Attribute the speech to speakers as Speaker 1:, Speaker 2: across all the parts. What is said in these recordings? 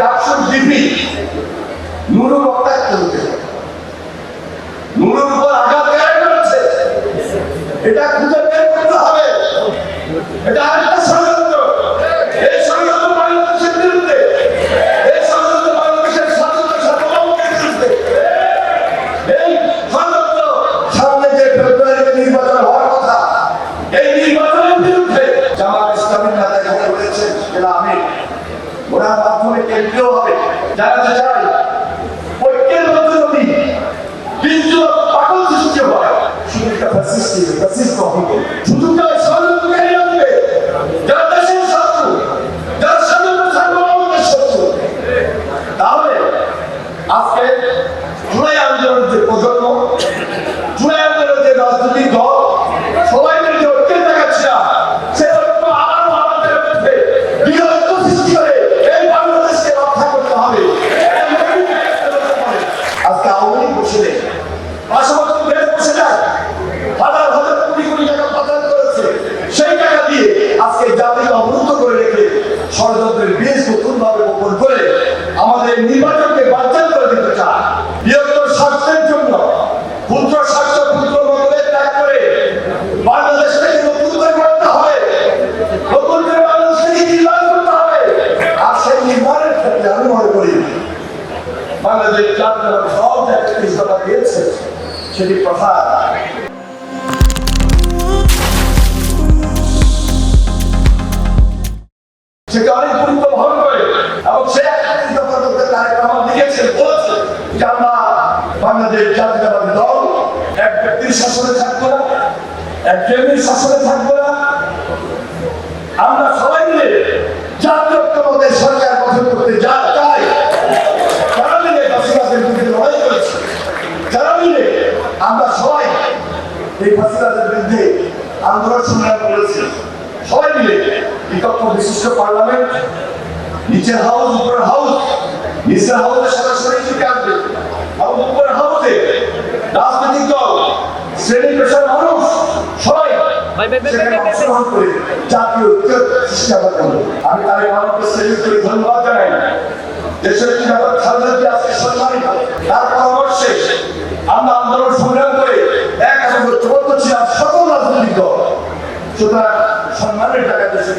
Speaker 1: ডাকসুর ডিপি নুরুর মাধ্যমে কেন্দ্রীয় হবে। জানাতে চাই ঐক্যের মধ্যে যদি বিন্দু পাগল সৃষ্টি হয়। সুযোগটা হবে সুযোগটা বাংলাদেশ জাতীয় সব জায়গায় ইস্তফা দিয়েছে সেটি প্রসাদ? সেটা অনেক গুরুত্ব বহন করে? এবং সে একটা ইস্তফা করতে তারেক রহমান লিখেছেন বলেছে যে আমরা বাংলাদেশ জাতীয়তাবাদী দল, এক ব্যক্তির শাসনে থাকব না, এক কেন্দ্রের শাসনে থাকব না। আমরা সবাই মিলে জাতীয় সরকার গঠন করতে যা চাই যারা মিলে ফাঁসিবাদের বিরুদ্ধে লড়াই করেছে যারা মিলে আমরা সবাই ফাঁসিবাদের বিরুদ্ধে আন্দোলন সংগ্রাম করেছি। সবাই মিলে বিকল্প বিশিষ্ট পার্লামেন্ট নিচের হাউস উপরের হাউস নিচের হাউসে সরাসরি চুকে আসবে। এবং উপরের হাউসে রাজনৈতিক দল শ্রেণি পেশার মানুষ সবাই। অংশগ্রহণ করে জাতীয় ঐক্য সৃষ্টি আমরা আমি তার মানুষকে সেলিউট করে ধন্যবাদ জানাই। দেশের নিরাপদ আজকে সম্মানিত। তার পরামর্শে আমরা আন্দোলন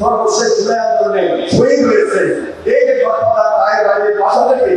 Speaker 1: সর্বশেষ জুলাই আন্দোলনে শহীদ হয়েছে। এই যে কথা তাই বাইরে বাসা থেকে